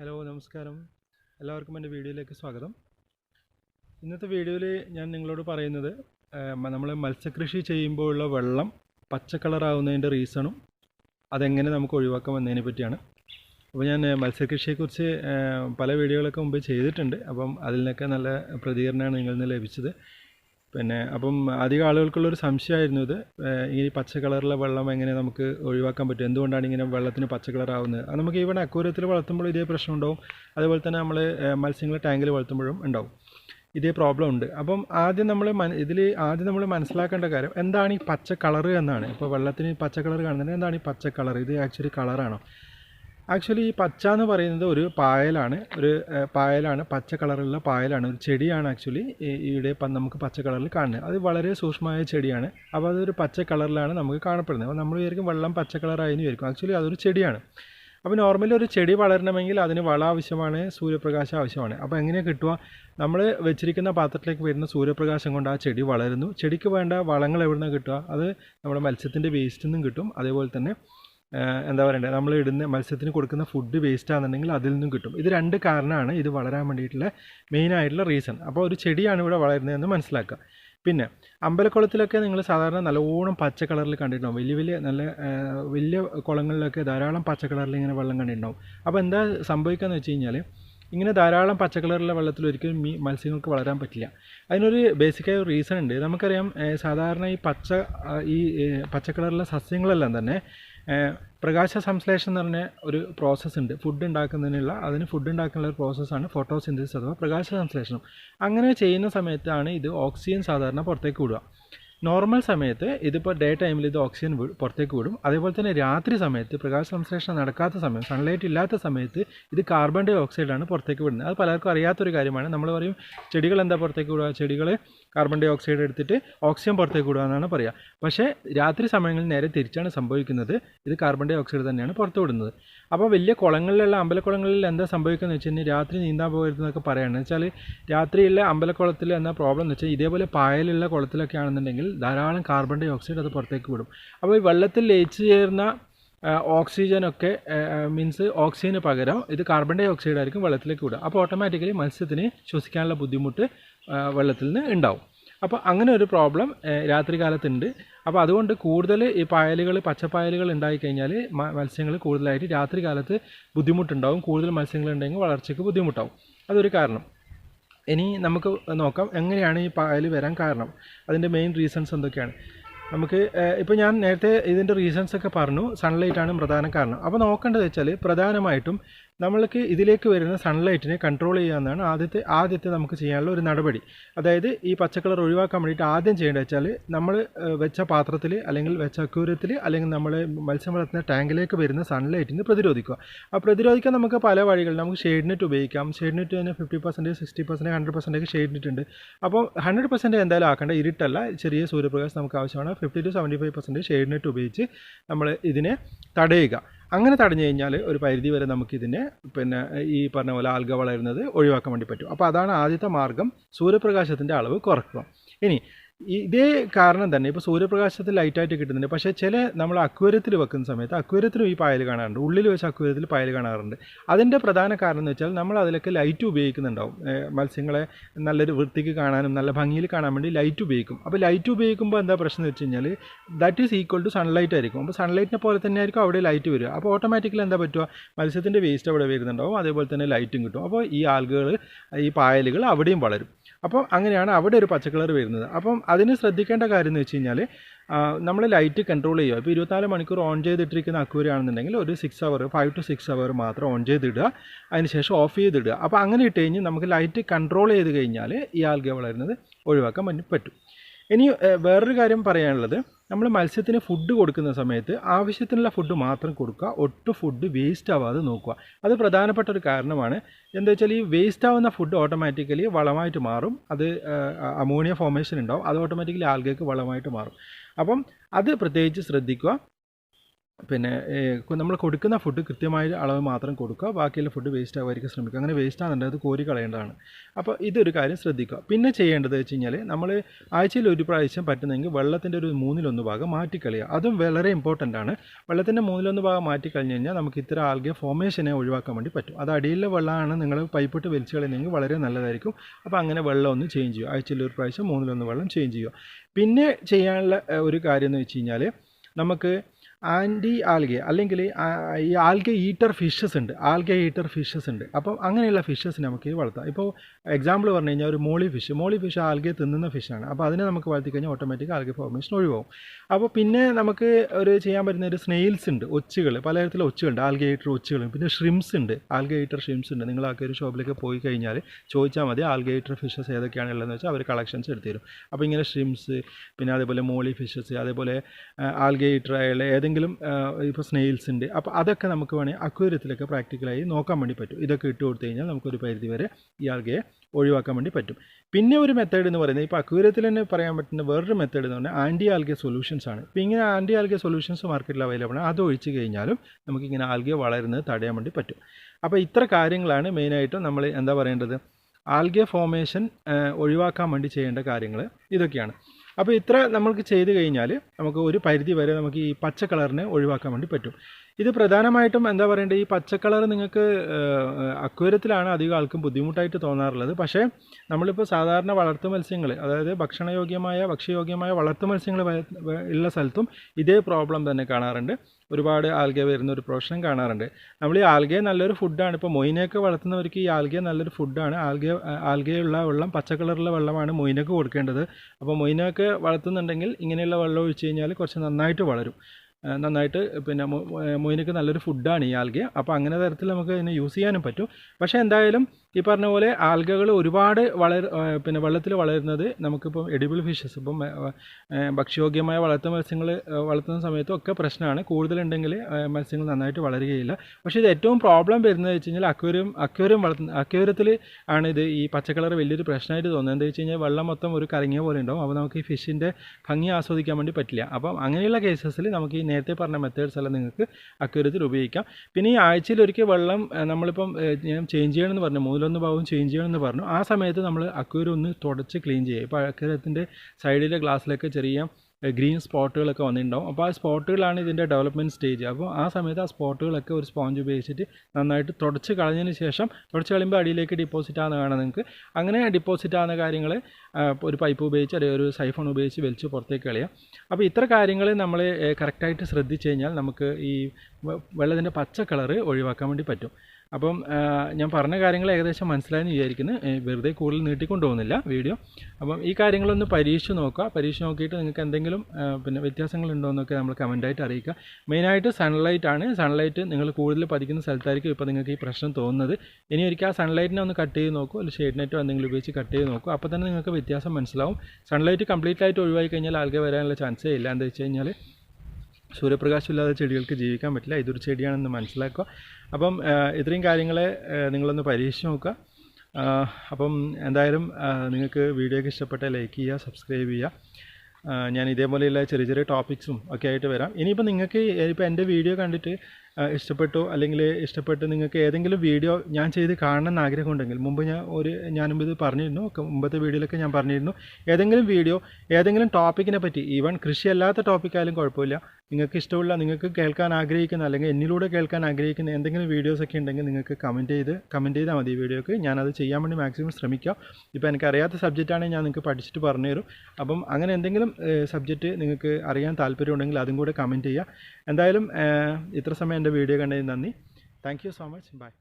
Hello നമസ്കാരം. എല്ലാവർക്കും എന്റെ വീഡിയോയിലേക്ക് സ്വാഗതം. ഇന്നത്തെ വീഡിയോയിൽ ഞാൻ നിങ്ങളോട് പറയുന്നത് നമ്മൾ മത്സ്യകൃഷി ചെയ്യുമ്പോഴുള്ള വെള്ളം പച്ച കളറാവുന്നതിന്റെ റീസണും അതെങ്ങനെ നമുക്ക് ഒഴിവാക്കാം എന്നതിനെ പറ്റിയാണ്. അപ്പോൾ ഞാൻ മത്സ്യകൃഷിയെക്കുറിച്ച് പല വീഡിയോകളൊക്കെ മുമ്പ് ചെയ്തിട്ടുണ്ട്. അപ്പം അതിൽ നിന്നൊക്കെ നല്ല പ്രതികരണമാണ് നിങ്ങളിൽ നിന്ന് ലഭിച്ചത്. പിന്നെ അപ്പം അധികം ആളുകൾക്കുള്ളൊരു സംശയമായിരുന്നു ഇത്. ഈ പച്ച കളറിലെ വെള്ളം എങ്ങനെ നമുക്ക് ഒഴിവാക്കാൻ പറ്റും? എന്തുകൊണ്ടാണ് ഇങ്ങനെ വെള്ളത്തിന് പച്ച കളറാവുന്നത്? അത് നമുക്ക് ഇവിടെ അക്കൂരത്തിൽ വളർത്തുമ്പോൾ ഇതേ പ്രശ്നം ഉണ്ടാവും. അതുപോലെ തന്നെ നമ്മൾ മത്സ്യങ്ങൾ ടാങ്കിൽ വളർത്തുമ്പോഴും ഉണ്ടാവും. ഇതേ പ്രോബ്ലം ഉണ്ട്. അപ്പം ആദ്യം നമ്മൾ ഇതിൽ ആദ്യം നമ്മൾ മനസ്സിലാക്കേണ്ട കാര്യം എന്താണ് ഈ പച്ച കളർ എന്നാണ്. ഇപ്പോൾ വെള്ളത്തിന് പച്ച കളർ കാണുന്നത്. എന്താണ് ഈ പച്ച കളർ ഇത് ആക്ച്വലി കളറാണോ? ആക്ച്വലി ഈ പച്ച എന്ന് പറയുന്നത് ഒരു പായലാണ്. ഒരു പായലാണ്. പച്ച കളറുള്ള പായലാണ്. ഒരു ചെടിയാണ് ആക്ച്വലി ഇവിടെ നമുക്ക് പച്ച കളറിൽ കാണുന്നത്. അത് വളരെ സൂക്ഷ്മമായ ചെടിയാണ്. അപ്പോൾ അതൊരു പച്ച കളറിലാണ് നമുക്ക് കാണപ്പെടുന്നത്. അപ്പോൾ നമ്മൾ വിചാരിക്കും വെള്ളം പച്ച കളറായിരുന്നു വിചാരിക്കും. ആക്ച്വലി അതൊരു ചെടിയാണ്. അപ്പോൾ നോർമലി ഒരു ചെടി വളരണമെങ്കിൽ അതിന് വള ആവശ്യമാണ് സൂര്യപ്രകാശം ആവശ്യമാണ്. അപ്പോൾ എങ്ങനെയാണ് കിട്ടുക? നമ്മൾ വെച്ചിരിക്കുന്ന പാത്രത്തിലേക്ക് വരുന്ന സൂര്യപ്രകാശം കൊണ്ട് ആ ചെടി വളരുന്നു. ചെടിക്ക് വേണ്ട വളങ്ങൾ എവിടെ നിന്ന് കിട്ടുക? അത് നമ്മുടെ മത്സ്യത്തിന്റെ വേസ്റ്റിൽ നിന്നും കിട്ടും. അതേപോലെ തന്നെ എന്താ പറയണ്ടേ നമ്മൾ ഇടുന്ന മത്സ്യത്തിന് കൊടുക്കുന്ന ഫുഡ് വേസ്റ്റ് ആണെന്നുണ്ടെങ്കിൽ അതിൽ നിന്നും കിട്ടും. ഇത് രണ്ട് കാരണമാണ് ഇത് വളരാൻ വേണ്ടിയിട്ടുള്ള മെയിൻ ആയിട്ടുള്ള റീസൺ അപ്പോൾ ഒരു ചെടിയാണ് ഇവിടെ വളരുന്നതെന്ന് മനസ്സിലാക്കുക. പിന്നെ അമ്പലക്കുളത്തിലൊക്കെ നിങ്ങൾ സാധാരണ നല്ലോണം പച്ച കളറിൽ കണ്ടിട്ടുണ്ടാവും. വലിയ വലിയ നല്ല വലിയ കുളങ്ങളിലൊക്കെ ധാരാളം പച്ച കളറിൽ ഇങ്ങനെ വെള്ളം കണ്ടിട്ടുണ്ടാവും. അപ്പോൾ എന്താ സംഭവിക്കുക എന്ന് വെച്ച് കഴിഞ്ഞാൽ ഇങ്ങനെ ധാരാളം പച്ച കളറുള്ള വെള്ളത്തിൽ ഒരിക്കലും മീ മത്സ്യങ്ങൾക്ക് വളരാൻ പറ്റില്ല. അതിനൊരു ബേസിക്കായ ഒരു റീസൺ ഉണ്ട്. നമുക്കറിയാം സാധാരണ ഈ പച്ച ഈ പച്ചക്കളറുള്ള പച്ച കളറുള്ള സസ്യങ്ങളെല്ലാം തന്നെ പ്രകാശ സംശ്ലേഷണം എന്ന് പറഞ്ഞ ഒരു പ്രോസസ്സ് ഉണ്ട്. ഫുഡ് ഉണ്ടാക്കുന്നതിനുള്ള അതിന് ഫുഡ് ഉണ്ടാക്കാനുള്ള ഒരു പ്രോസസ്സാണ് ഫോട്ടോസിന്തസിസ് അഥവാ പ്രകാശ സംശ്ലേഷണം അങ്ങനെ ചെയ്യുന്ന സമയത്താണ് ഇത് ഓക്സിജൻ സാധാരണ പുറത്തേക്ക് വിടുക. നോർമൽ സമയത്ത് ഇതിപ്പോൾ ഡേ ടൈമിൽ ഇത് ഓക്സിജൻ പുറത്തേക്ക് വിടും. അതേപോലെ തന്നെ രാത്രി സമയത്ത് പ്രകാശ സംശ്ലേഷണം നടക്കാത്ത സമയം സൺലൈറ്റ് ഇല്ലാത്ത സമയത്ത് ഇത് കാർബൺ ഡൈ ഓക്സൈഡാണ് പുറത്തേക്ക് വിടുന്നത്. അത് പലർക്കും അറിയാത്തൊരു കാര്യമാണ്. നമ്മൾ പറയും ചെടികൾ എന്താ പുറത്തേക്ക് വിടുക? ചെടികൾ കാർബൺ ഡൈ ഓക്സൈഡ് എടുത്തിട്ട് ഓക്സിജൻ പുറത്തേക്ക് വിടുക എന്നാണ് പറയുക പക്ഷേ രാത്രി സമയങ്ങളിൽ നേരെ തിരിച്ചാണ് സംഭവിക്കുന്നത്. ഇത് കാർബൺ ഡൈ ഓക്സൈഡ് തന്നെയാണ് പുറത്തു വിടുന്നത്. അപ്പോൾ വലിയ കുളങ്ങളിലുള്ള അമ്പലക്കുളങ്ങളിൽ എന്താ സംഭവിക്കുന്നത് വെച്ച് കഴിഞ്ഞാൽ രാത്രി നീന്താൻ പോകരുതെന്നൊക്കെ പറയുകയാണ് വെച്ചാൽ രാത്രിയിലെ അമ്പലക്കുളത്തിൽ എന്ന പ്രോബ്ലം എന്ന് വെച്ചാൽ ഇതേപോലെ പായലുള്ള കുളത്തിലൊക്കെ ആണെന്നുണ്ടെങ്കിൽ ധാരാളം കാർബൺ ഡൈ ഓക്സൈഡ് അത് പുറത്തേക്ക് വിടും. അപ്പോൾ ഈ വെള്ളത്തിൽ ലയിച്ചു ചേർന്ന ഓക്സിജനൊക്കെ മീൻസ് ഓക്സിജന് പകരം ഇത് കാർബൺ ഡൈ ഓക്സൈഡ് ആയിരിക്കും വെള്ളത്തിലേക്ക് വിടുക. അപ്പോൾ ഓട്ടോമാറ്റിക്കലി മത്സ്യത്തിന് ശ്വസിക്കാനുള്ള ബുദ്ധിമുട്ട് വെള്ളത്തിൽ നിന്ന് ഉണ്ടാവും. അപ്പോൾ അങ്ങനെ ഒരു പ്രോബ്ലം രാത്രി കാലത്തുണ്ട്. അപ്പോൾ അതുകൊണ്ട് കൂടുതൽ ഈ പായലുകൾ പച്ചപ്പായലുകൾ ഉണ്ടായിക്കഴിഞ്ഞാൽ മത്സ്യങ്ങൾ കൂടുതലായിട്ട് രാത്രി കാലത്ത് ബുദ്ധിമുട്ടുണ്ടാവും. കൂടുതൽ മത്സ്യങ്ങൾ ഉണ്ടെങ്കിൽ വളർച്ചയ്ക്ക് ബുദ്ധിമുട്ടാവും. അതൊരു കാരണം. ഇനി നമുക്ക് നോക്കാം എങ്ങനെയാണ് ഈ പായൽ വരാൻ കാരണം. അതിന്റെ മെയിൻ റീസൺസ് എന്തൊക്കെയാണ്? നമുക്ക് ഇപ്പോൾ ഞാൻ നേരത്തെ ഇതിന്റെ റീസൺസ് ഒക്കെ പറഞ്ഞു. സൺലൈറ്റ് ആണ് പ്രധാന കാരണം. അപ്പോൾ നോക്കേണ്ടത് വെച്ചാൽ പ്രധാനമായിട്ടും നമ്മൾക്ക് ഇതിലേക്ക് വരുന്ന സൺലൈറ്റിനെ കൺട്രോൾ ചെയ്യാമെന്നാണ് ആദ്യത്തെ ആദ്യത്തെ നമുക്ക് ചെയ്യാനുള്ള ഒരു നടപടി. അതായത് ഈ പച്ചക്കളർ ഒഴിവാക്കാൻ വേണ്ടിയിട്ട് ആദ്യം ചെയ്യേണ്ടത് വെച്ചാൽ നമ്മൾ വെച്ച പാത്രത്തിൽ അല്ലെങ്കിൽ വെച്ച അക്യൂരത്തിൽ അല്ലെങ്കിൽ നമ്മൾ മത്സ്യം വളർത്തുന്ന ടാങ്കിലേക്ക് വരുന്ന സൺലൈറ്റിനെ പ്രതിരോധിക്കുക. ആ പ്രതിരോധിക്കാൻ നമുക്ക് പല വഴികൾ നമുക്ക് ഷെയ്ഡ് നെറ്റ് ഉപയോഗിക്കാം. ഷെയ്ഡ് നെറ്റ് തന്നെ fifty percent sixty percent hundred percentage shade net ഉണ്ട്. അപ്പോൾ ഹൺഡ്രഡ് പെർസെന്റ് എന്തായാലും ആക്കേണ്ട ഇരുട്ടല്ല. ചെറിയ സൂര്യപ്രകാശം നമുക്ക് ആവശ്യമാണ്. Fifty to seventy five percent shade net ഉപയോഗിച്ച് നമ്മൾ ഇതിനെ തടയുക. അങ്ങനെ തടഞ്ഞു കഴിഞ്ഞാൽ ഒരു പരിധി വരെ നമുക്കിതിനെ പിന്നെ ഈ പറഞ്ഞ പോലെ ആൽഗ വളരുന്നത് ഒഴിവാക്കാൻ വേണ്ടി പറ്റും. അപ്പോൾ അതാണ് ആദ്യത്തെ മാർഗം സൂര്യപ്രകാശത്തിന്റെ അളവ് കുറക്കുക ഇനി ഇതേ കാരണം തന്നെ ഇപ്പോൾ സൂര്യപ്രകാശത്തിൽ ലൈറ്റായിട്ട് കിട്ടുന്നുണ്ട്. പക്ഷേ ചില നമ്മൾ അക്വരത്തിൽ വെക്കുന്ന സമയത്ത് അക്വേര്യത്തിലും ഈ പായൽ കാണാറുണ്ട്. ഉള്ളിൽ വെച്ച് അക്വരത്തിൽ പായൽ കാണാറുണ്ട്. അതിന്റെ പ്രധാന കാരണം എന്ന് വെച്ചാൽ നമ്മൾ അതിലൊക്കെ ലൈറ്റ് ഉപയോഗിക്കുന്നുണ്ടാവും. മത്സ്യങ്ങളെ നല്ലൊരു വൃത്തിക്ക് കാണാനും നല്ല ഭംഗിയിൽ കാണാൻ വേണ്ടി ലൈറ്റ് ഉപയോഗിക്കും. അപ്പോൾ ലൈറ്റ് ഉപയോഗിക്കുമ്പോൾ എന്താ പ്രശ്നം എന്ന് വെച്ച് കഴിഞ്ഞാൽ that is equal to sunlight ആയിരിക്കും. അപ്പോൾ സൺലൈറ്റിനെ പോലെ തന്നെ ആയിരിക്കും അവിടെ ലൈറ്റ് വരും അപ്പോൾ ഓട്ടോമാറ്റിക്കലി എന്താ പറ്റുക? മത്സ്യത്തിന്റെ വേസ്റ്റ് അവിടെ വരുന്നുണ്ടാവും. അതേപോലെ തന്നെ ലൈറ്റും കിട്ടും. അപ്പോൾ ഈ ആൽഗകൾ ഈ പായലുകൾ അവിടെയും വളരും. അപ്പോൾ അങ്ങനെയാണ് അവിടെ ഒരു പച്ചക്കളർ വരുന്നത്. അപ്പം അതിന് ശ്രദ്ധിക്കേണ്ട കാര്യം എന്ന് വെച്ച് കഴിഞ്ഞാൽ നമ്മൾ ലൈറ്റ് കൺട്രോൾ ചെയ്യുക. ഇപ്പോൾ ഇരുപത്തിനാല് മണിക്കൂർ ഓൺ ചെയ്തിട്ടിരിക്കുന്ന അക്വരി ആണെന്നുണ്ടെങ്കിൽ ഒരു six hour five to six hour മാത്രം ഓൺ ചെയ്തിടുക. അതിനുശേഷം ഓഫ് ചെയ്തിടുക. അപ്പോൾ അങ്ങനെ ഇട്ട് കഴിഞ്ഞ് നമുക്ക് ലൈറ്റ് കൺട്രോൾ ചെയ്ത് കഴിഞ്ഞാൽ ഈ ആൽഗ വളരുന്നത് ഒഴിവാക്കാൻ പറ്റും. ഇനി വേറൊരു കാര്യം പറയാനുള്ളത്. നമ്മൾ മത്സ്യത്തിന് ഫുഡ് കൊടുക്കുന്ന സമയത്ത് ആവശ്യത്തിനുള്ള ഫുഡ് മാത്രം കൊടുക്കുക. ഒട്ടും ഫുഡ് വേസ്റ്റ് ആവാതെ നോക്കുക. അത് പ്രധാനപ്പെട്ട ഒരു കാരണമാണ്. എന്താ വെച്ചാൽ ഈ വേസ്റ്റ് ആവുന്ന ഫുഡ് ഓട്ടോമാറ്റിക്കലി വളമായിട്ട് മാറും. അത് അമോണിയ ഫോമേഷൻ ഉണ്ടാവും. അത് ഓട്ടോമാറ്റിക്കലി ആൽഗയ്ക്ക് വളമായിട്ട് മാറും. അപ്പം അത് പ്രത്യേകിച്ച് ശ്രദ്ധിക്കുക. പിന്നെ നമ്മൾ കൊടുക്കുന്ന ഫുഡ് കൃത്യമായ അളവ് മാത്രം കൊടുക്കുക. ബാക്കിയുള്ള ഫുഡ് വേസ്റ്റ് ആവാതിരിക്കാൻ ശ്രമിക്കുക. അങ്ങനെ വേസ്റ്റ് ആകുന്നുണ്ടെങ്കിൽ അത് കോരി കളയേണ്ടതാണ്. അപ്പോൾ ഇതൊരു കാര്യം ശ്രദ്ധിക്കുക. പിന്നെ ചെയ്യേണ്ടത് വെച്ച് കഴിഞ്ഞാൽ നമ്മൾ ആഴ്ചയിൽ ഒരു പ്രാവശ്യം പറ്റുന്നെങ്കിൽ വെള്ളത്തിന്റെ ഒരു മൂന്നിലൊന്ന് ഭാഗം മാറ്റിക്കളയുക അതും വളരെ ഇമ്പോർട്ടന്റ് ആണ്. വെള്ളത്തിന്റെ മൂന്നിലൊന്ന് ഭാഗം മാറ്റിക്കഴിഞ്ഞ് കഴിഞ്ഞാൽ നമുക്ക് ഇത്ര ആൽഗെ ഫോമേഷനെ ഒഴിവാക്കാൻ വേണ്ടി പറ്റും. അത് അടിയിലെ വെള്ളമാണ് നിങ്ങൾ പൈപ്പിട്ട് വലിച്ചു കളയുന്നെങ്കിൽ വളരെ നല്ലതായിരിക്കും. അപ്പോൾ അങ്ങനെ വെള്ളം ഒന്ന് ചേഞ്ച് ചെയ്യുക. ആഴ്ചയിൽ ഒരു പ്രാവശ്യം മൂന്നിലൊന്ന് വെള്ളം ചേഞ്ച് ചെയ്യുക. പിന്നെ ചെയ്യാനുള്ള ഒരു കാര്യം എന്ന് വെച്ച് കഴിഞ്ഞാൽ നമുക്ക് ആന്റി ആൽഗെ അല്ലെങ്കിൽ ഈ ആൽഗെ ഈറ്റർ ഫിഷസ് ഉണ്ട് ആൽഗെ ഈറ്റർ ഫിഷസ് ഉണ്ട്. അപ്പോൾ അങ്ങനെയുള്ള ഫിഷസ് നമുക്ക് വളർത്താം. ഇപ്പോൾ എക്സാമ്പിൾ പറഞ്ഞു കഴിഞ്ഞാൽ ഒരു molly fish. Molly fish algae തിന്നുന്ന ഫിഷാണ്. അപ്പോൾ അതിനെ നമുക്ക് വളർത്തി കഴിഞ്ഞാൽ ഓട്ടോമാറ്റിക് ആൽഗെ ഫോർമേഷൻ ഒഴിവാകും. അപ്പോൾ പിന്നെ നമുക്ക് ഒരു ചെയ്യാൻ പറ്റുന്ന ഒരു സ്നെയിൽസ് ഉണ്ട് ഒച്ചുകൾ. പലതരത്തിലുള്ള ഒച്ചുകളുണ്ട്. Algae eater ഒച്ചുകളും. പിന്നെ ഷ്രിംസ് ഉണ്ട്. ആൽഗെ ഈറ്റർ ഷ്രിംസ് ഉണ്ട്. നിങ്ങൾ ഒരു ഷോപ്പിലേക്ക് പോയി കഴിഞ്ഞാൽ ചോദിച്ചാൽ മതി ആൽഗെ ഈറ്റർ ഫിഷസ് ഏതൊക്കെയാണ് ഉള്ളതെന്ന് വെച്ചാൽ അവർ കളക്ഷൻസ് എടുത്തു തരും. അപ്പോൾ ഇങ്ങനെ ഷ്രിംസ് പിന്നെ അതേപോലെ മോളി ഫിഷസ് അതേപോലെ ആൽഗെ ഈറ്റർ ആയുള്ള ഏതെങ്കിലും ഇപ്പോൾ സ്നെയിൽസ് ഉണ്ട് അപ്പോൾ അതൊക്കെ നമുക്ക് വേണമെങ്കിൽ അക്വേറിയത്തിലൊക്കെ പ്രാക്ടിക്കലായി നോക്കാൻ വേണ്ടി പറ്റും. ഇതൊക്കെ ഇട്ട് കൊടുത്തു കഴിഞ്ഞാൽ നമുക്കൊരു പരിധി വരെ ഈ ആൽഗയെ ഒഴിവാക്കാൻ വേണ്ടി പറ്റും. പിന്നെ ഒരു മെത്തേഡ് എന്ന് പറയുന്നത് ഇപ്പോൾ അക്വേറിയത്തിൽ തന്നെ പറയാൻ പറ്റുന്ന വേറൊരു മെത്തേഡ് എന്ന് പറഞ്ഞാൽ ആന്റി ആൽഗെ സൊല്യൂഷൻസ് ആണ്. ഇപ്പോൾ ഇങ്ങനെ ആന്റി ആൽഗെ സൊല്യൂഷൻസ് മാർക്കറ്റിൽ അവൈലബിൾ ആണ്. അത് ഒഴിച്ച് കഴിഞ്ഞാലും നമുക്കിങ്ങനെ ആൽഗെ വളരുന്നത് തടയാൻ വേണ്ടി പറ്റും. അപ്പോൾ ഇത്ര കാര്യങ്ങളാണ് മെയിനായിട്ടും നമ്മൾ എന്താ പറയേണ്ടത്? ആൽഗെ ഫോമേഷൻ ഒഴിവാക്കാൻ വേണ്ടി ചെയ്യേണ്ട കാര്യങ്ങൾ ഇതൊക്കെയാണ്. അപ്പോൾ ഇത്ര നമ്മൾക്ക് ചെയ്ത് കഴിഞ്ഞാൽ നമുക്ക് ഒരു പരിധി വരെ നമുക്ക് ഈ പച്ച കളറിനെ ഒഴിവാക്കാൻ വേണ്ടി പറ്റും. ഇത് പ്രധാനമായിട്ടും എന്താ പറയേണ്ടത്? ഈ പച്ചക്കളർ കളർ നിങ്ങൾക്ക് അക്വേരത്തിലാണ് അധികം ആൾക്കും ബുദ്ധിമുട്ടായിട്ട് തോന്നാറുള്ളത്. പക്ഷേ നമ്മളിപ്പോൾ സാധാരണ വളർത്തു മത്സ്യങ്ങൾ അതായത് ഭക്ഷണയോഗ്യമായ ഭക്ഷ്യയോഗ്യമായ വളർത്തു മത്സ്യങ്ങൾ ഉള്ള സ്ഥലത്തും ഇതേ പ്രോബ്ലം തന്നെ കാണാറുണ്ട്. ഒരുപാട് ആൽഗെ വരുന്ന ഒരു പ്രശ്നം കാണാറുണ്ട്. നമ്മൾ ഈ ആൽഗെ നല്ലൊരു ഫുഡാണ് ഇപ്പോൾ മൊയിനയൊക്കെ വളർത്തുന്നവർക്ക് ഈ ആൽഗെ നല്ലൊരു ഫുഡാണ് ആൽഗെ ആൽഗയുള്ള വെള്ളം പച്ച വെള്ളമാണ് മൊയിനക്ക് കൊടുക്കേണ്ടത്. അപ്പോൾ മൊയിനൊക്കെ വളർത്തുന്നുണ്ടെങ്കിൽ ഇങ്ങനെയുള്ള വെള്ളം ഒഴിച്ച് കഴിഞ്ഞാൽ കുറച്ച് നന്നായിട്ട് വളരും. നന്നായിട്ട് പിന്നെ മൊയിനക്ക് നല്ലൊരു ഫുഡാണ് ഈ ആൽഗ അപ്പോൾ അങ്ങനെ തരത്തിൽ നമുക്ക് ഇതിനെ യൂസ് ചെയ്യാനും പറ്റും. പക്ഷേ എന്തായാലും ഈ പറഞ്ഞ പോലെ ആൽഗകൾ ഒരുപാട് വളർ പിന്നെ വെള്ളത്തിൽ വളരുന്നത് നമുക്കിപ്പം എഡിബിൾ ഫിഷസ് ഇപ്പം ഭക്ഷ്യയോഗ്യമായ വളർത്തു മത്സ്യങ്ങൾ വളർത്തുന്ന സമയത്തും ഒക്കെ പ്രശ്നമാണ്. കൂടുതലുണ്ടെങ്കിൽ മത്സ്യങ്ങൾ നന്നായിട്ട് വളരുകയില്ല. പക്ഷേ ഇത് ഏറ്റവും പ്രോബ്ലം വരുന്നത് വെച്ച് കഴിഞ്ഞാൽ അക്വേറിയം അക്വേറിയം വളർത്തുന്ന അക്വേറിയത്തിൽ ആണ് ഇത് ഈ പച്ചക്കളർ വലിയൊരു പ്രശ്നമായിട്ട് തോന്നുന്നത്. എന്താ വെച്ച് കഴിഞ്ഞാൽ വെള്ളം മൊത്തം ഒരു കറങ്ങിയ പോലെ ഉണ്ടാവും. അപ്പോൾ നമുക്ക് ഈ ഫിഷിന്റെ ഭംഗി ആസ്വദിക്കാൻ വേണ്ടി പറ്റില്ല. അപ്പം അങ്ങനെയുള്ള കേസസിൽ നമുക്ക് ഈ നേരത്തെ പറഞ്ഞ മെത്തേഡ്സ് എല്ലാം നിങ്ങൾക്ക് അക്വേറിയത്തിൽ ഉപയോഗിക്കാം. പിന്നെ ഈ ആഴ്ചയിൽ ഒരിക്കൽ വെള്ളം നമ്മളിപ്പം ചേഞ്ച് ചെയ്യണമെന്ന് പറഞ്ഞു മൂന്നിലൊന്ന് ഭാഗവും ചേഞ്ച് ചെയ്യണമെന്ന് പറഞ്ഞു. ആ സമയത്ത് നമ്മൾ അക്വേറിയം ഒന്ന് തുടച്ച് ക്ലീൻ ചെയ്യുക. ഇപ്പോൾ അക്വേറിയത്തിന്റെ സൈഡിലെ ഗ്ലാസ്സിലൊക്കെ ചെറിയ ഗ്രീൻ സ്പോട്ടുകളൊക്കെ വന്നിട്ടുണ്ടാവും. അപ്പോൾ ആ സ്പോട്ടുകളാണ് ഇതിന്റെ ഡെവലപ്മെന്റ് സ്റ്റേജ് അപ്പോൾ ആ സമയത്ത് ആ സ്പോട്ടുകളൊക്കെ ഒരു സ്പോഞ്ച് ഉപയോഗിച്ചിട്ട് നന്നായിട്ട് തുടച്ച് കളഞ്ഞതിന് ശേഷം തുടച്ച് കളയുമ്പോൾ അടിയിലേക്ക് ഡിപ്പോസിറ്റ് ആകുന്ന കാണാം നിങ്ങൾക്ക്. അങ്ങനെ ഡിപ്പോസിറ്റ് ആകുന്ന കാര്യങ്ങൾ ഒരു പൈപ്പ് ഉപയോഗിച്ച് അല്ലെങ്കിൽ ഒരു സൈഫോൺ ഉപയോഗിച്ച് വലിച്ച് പുറത്തേക്ക് കളയാം. അപ്പോൾ ഇത്ര കാര്യങ്ങൾ നമ്മൾ കറക്റ്റായിട്ട് ശ്രദ്ധിച്ചു കഴിഞ്ഞാൽ നമുക്ക് ഈ വെള്ളത്തിന്റെ പച്ച കളറ് ഒഴിവാക്കാൻ വേണ്ടി പറ്റും. അപ്പം ഞാൻ പറഞ്ഞ കാര്യങ്ങൾ ഏകദേശം മനസ്സിലായെന്ന് വിചാരിക്കുന്നു. വെറുതെ കൂടുതൽ നീട്ടിക്കൊണ്ടുപോകുന്നില്ല വീഡിയോ. അപ്പം ഈ കാര്യങ്ങളൊന്ന് പരീക്ഷിച്ച് നോക്കുക. പരീക്ഷിച്ച് നോക്കിയിട്ട് നിങ്ങൾക്ക് എന്തെങ്കിലും പിന്നെ വ്യത്യാസങ്ങളുണ്ടോ എന്നൊക്കെ നമ്മൾ കമന്റായിട്ട് അറിയിക്കുക. മെയിനായിട്ട് സൺലൈറ്റ് ആണ്. സൺലൈറ്റ് നിങ്ങൾ കൂടുതൽ പതിക്കുന്ന സ്ഥലത്തായിരിക്കും ഇപ്പോൾ നിങ്ങൾക്ക് ഈ പ്രശ്നം തോന്നുന്നത്. ഇനി ഒരിക്കൽ ആ സൺലൈറ്റിനെ ഒന്ന് കട്ട് ചെയ്ത് നോക്കൂ. അല്ലെങ്കിൽ ഷെയ്ഡ് നെറ്റോ എന്തെങ്കിലും ഉപയോഗിച്ച് കട്ട് ചെയ്ത് നോക്കൂ. അപ്പോൾ തന്നെ നിങ്ങൾക്ക് വ്യത്യാസം മനസ്സിലാവും. സൺലൈറ്റ് കംപ്ലീറ്റ് ആയിട്ട് ഒഴിവായി കഴിഞ്ഞാൽ ആൽഗ വരാനുള്ള ചാൻസേ ഇല്ല. എന്താ വെച്ച് കഴിഞ്ഞാൽ സൂര്യപ്രകാശം ഇല്ലാതെ ചെടികൾക്ക് ജീവിക്കാൻ പറ്റില്ല. ഇതൊരു ചെടിയാണെന്ന് മനസ്സിലാക്കുക. അപ്പം ഇത്രയും കാര്യങ്ങളെ നിങ്ങളൊന്ന് പരീക്ഷിച്ച് നോക്കുക. അപ്പം എന്തായാലും നിങ്ങൾക്ക് വീഡിയോ ഇഷ്ടപ്പെട്ട ലൈക്ക് ചെയ്യുക സബ്സ്ക്രൈബ് ചെയ്യുക. ഞാൻ ഇതേപോലെയുള്ള ചെറിയ ചെറിയ ടോപ്പിക്സും ഒക്കെ ആയിട്ട് വരാം. ഇനിയിപ്പോൾ നിങ്ങൾക്ക് ഇപ്പോൾ എന്റെ വീഡിയോ കണ്ടിട്ട് ഇഷ്ടപ്പെട്ടു അല്ലെങ്കിൽ ഇഷ്ടപ്പെട്ട് നിങ്ങൾക്ക് ഏതെങ്കിലും വീഡിയോ ഞാൻ ചെയ്ത് കാണണമെന്ന് ആഗ്രഹമുണ്ടെങ്കിൽ മുമ്പ് ഞാൻ ഒരു ഞാനും ഇത് പറഞ്ഞിരുന്നു മുമ്പത്തെ വീഡിയോയിലൊക്കെ ഞാൻ പറഞ്ഞിരുന്നു ഏതെങ്കിലും വീഡിയോ ഏതെങ്കിലും ടോപ്പിക്കിനെ പറ്റി ഈവൻ കൃഷി അല്ലാത്ത ടോപ്പിക്കായാലും കുഴപ്പമില്ല. നിങ്ങൾക്ക് ഇഷ്ടമുള്ള നിങ്ങൾക്ക് കേൾക്കാൻ ആഗ്രഹിക്കുന്ന അല്ലെങ്കിൽ എന്നിലൂടെ കേൾക്കാൻ ആഗ്രഹിക്കുന്ന എന്തെങ്കിലും വീഡിയോസൊക്കെ ഉണ്ടെങ്കിൽ നിങ്ങൾക്ക് കമന്റ് ചെയ്ത് കമന്റ് ചെയ്താൽ മതി ഈ വീഡിയോക്ക്. ഞാനത് ചെയ്യാൻ വേണ്ടി മാക്സിമം ശ്രമിക്കാം ഇപ്പോൾ എനിക്ക് അറിയാത്ത സബ്ജക്റ്റാണെങ്കിൽ ഞാൻ നിങ്ങൾക്ക് പഠിച്ചിട്ട് പറഞ്ഞു തരും. അപ്പം അങ്ങനെ എന്തെങ്കിലും സബ്ജക്റ്റ് നിങ്ങൾക്ക് അറിയാൻ താല്പര്യമുണ്ടെങ്കിൽ അതും കൂടെ കമന്റ് ചെയ്യുക. എന്തായാലും ഇത്ര സമയം వీడియో కండి దాన్ని thank you so much bye